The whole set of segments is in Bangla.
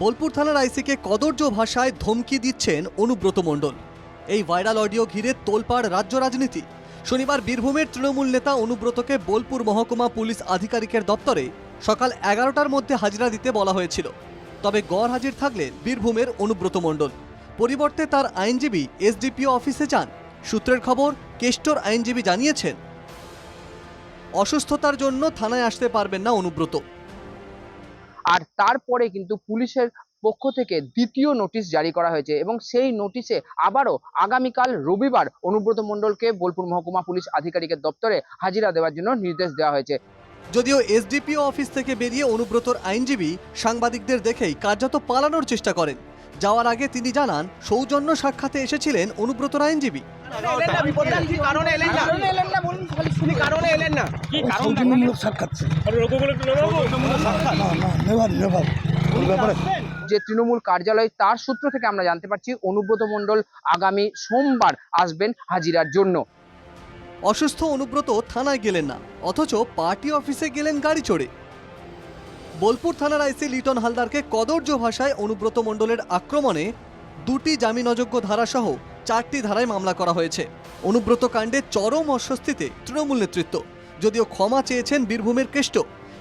বোলপুর থানার আইসিকে কদর্য ভাষায় ধমকি দিচ্ছেন অনুব্রত মণ্ডল। এই ভাইরাল অডিও ঘিরে তোলপাড় রাজ্য রাজনীতি। শনিবার বীরভূমের তৃণমূল নেতা অনুব্রতকে বোলপুর মহকুমা পুলিশ আধিকারিকের দপ্তরে সকাল এগারোটার মধ্যে হাজিরা দিতে বলা হয়েছিল। তবে গড় হাজির থাকলেন বীরভূমের অনুব্রত মণ্ডল। পরিবর্তে তার আইনজীবী এসডিপিও অফিসে যান। সূত্রের খবর, কেষ্টর আইনজীবী জানিয়েছেন, অসুস্থতার জন্য থানায় আসতে পারবেন না অনুব্রত। আর তারপরে কিন্তু পুলিশের পক্ষ থেকে দ্বিতীয় নোটিশ জারি করা হয়েছে এবং সেই নোটিশে আবারও আগামীকাল রবিবার অনুব্রত মণ্ডলকে বোলপুর মহকুমা পুলিশ আধিকারিকের দপ্তরে হাজিরা দেওয়ার জন্য নির্দেশ দেওয়া হয়েছে। যদিও এসডিপিও অফিস থেকে বেরিয়ে অনুব্রতর আইনজীবী সাংবাদিকদের দেখেই কার্যত পালানোর চেষ্টা করেন। যাওয়ার আগে তিনি জানান সৌজন্য সাক্ষাতে এসেছিলেন অনুব্রতর আইনজীবী যে তৃণমূল কার্যালয় তার সূত্র থেকে আমরা জানতে পারছি অনুব্রত মণ্ডল আগামী সোমবার আসবেন হাজিরার জন্য। অসুস্থ অনুব্রত থানায় গেলেন না অথচ পার্টি অফিসে গেলেন গাড়ি চড়ে। বোলপুর থানার আইসি লিটন হালদারকে কদর্য ভাষায় অনুব্রত মণ্ডলের আক্রমণে দুটি জামিন অযোগ্য ধারাসহ চারটি ধারায় মামলা করা হয়েছে। অনুব্রত কাণ্ডে চরম অস্বস্তিতে তৃণমূল নেতৃত্ব। যদিও ক্ষমা চেয়েছেন বীরভূমের কেষ্ট।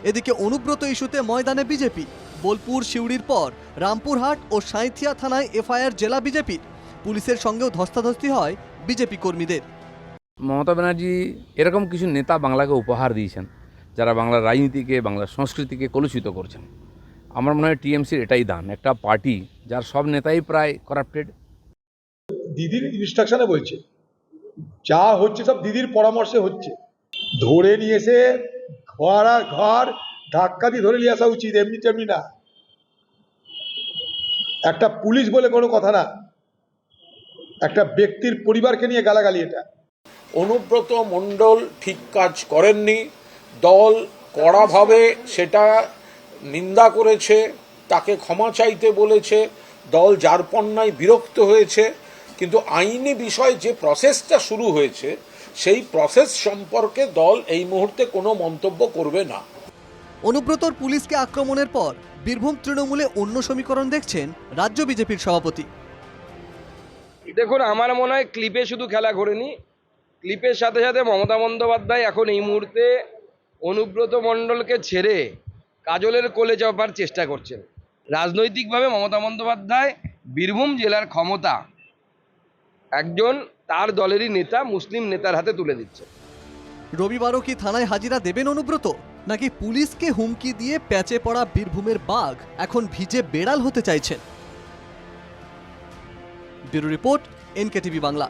এদিকে অনুব্রত ইস্যুতে ময়দানে বিজেপি। বোলপুর সিউড়ির পর রামপুরহাট ও সাঁইথিয়া থানায় এফআইআর জেলা বিজেপির পুলিশের সঙ্গেও ধস্তাধস্তি হয় বিজেপি কর্মীদের। মমতা ব্যানার্জি এরকম কিছু নেতা বাংলাকে উপহার দিয়েছেন। যারা বাংলার রাজনীতিকে বাংলার সংস্কৃতিকে কলুষিত করছেন। আমার মনে হয় টিএমসির এটাই দান একটা পার্টি যার সব নেতাই প্রায় করাপ্টেড দিদির ইনস্ট্রাকশনে বলছে যা হচ্ছে সব দিদির পরামর্শে হচ্ছে। ধরে নিয়ে এসে ঘর আর ঘর ধাক্কা দিয়ে ধরে নিয়ে আসা উচিত এমনি তেমনি না। একটা পুলিশ বলে কোনো কথা না। একটা ব্যক্তির পরিবারকে নিয়ে গালাগালি এটা। অনুব্রত মণ্ডল ঠিক কাজ করেননি দল কড়াভাবে সেটা নিন্দা করেছে তাকে ক্ষমা চাইতে বলেছে দল যারপন্যায় বিরক্ত হয়েছে কিন্তু আইনি বিষয়ে যে প্রসেসটা শুরু হয়েছে সেই প্রসেস সম্পর্কে দল এই মুহূর্তে কোনো মন্তব্য করবে না। অনুব্রতর পুলিশকে আক্রমণের পর বীরভূম তৃণমূলে অন্য সমীকরণ দেখছেন রাজ্য বিজেপির সভাপতি। দেখুন আমার মনে হয় ক্লিপে শুধু খেলা করেনি ক্লিপের সাথে সাথে মমতা বন্দ্যোপাধ্যায় এখন এই মুহূর্তে অনুব্রত মণ্ডলকে ছেড়ে কাজলের কোলে যাবার চেষ্টা করছেন। রাজনৈতিকভাবে মমতা বন্দ্যোপাধ্যায় বীরভূম জেলার ক্ষমতা একজন তার দলেরই নেতা, মুসলিম নেতার হাতে তুলে দিচ্ছে। রবিবারও কি থানায় হাজিরা দেবেন অনুব্রত? নাকি পুলিশকে হুমকি দিয়ে প্যাচে পড়া বীরভূমের বাঘ এখন ভিজে বেড়াল হতে চাইছেন? Bureau report, NKTV Bangla.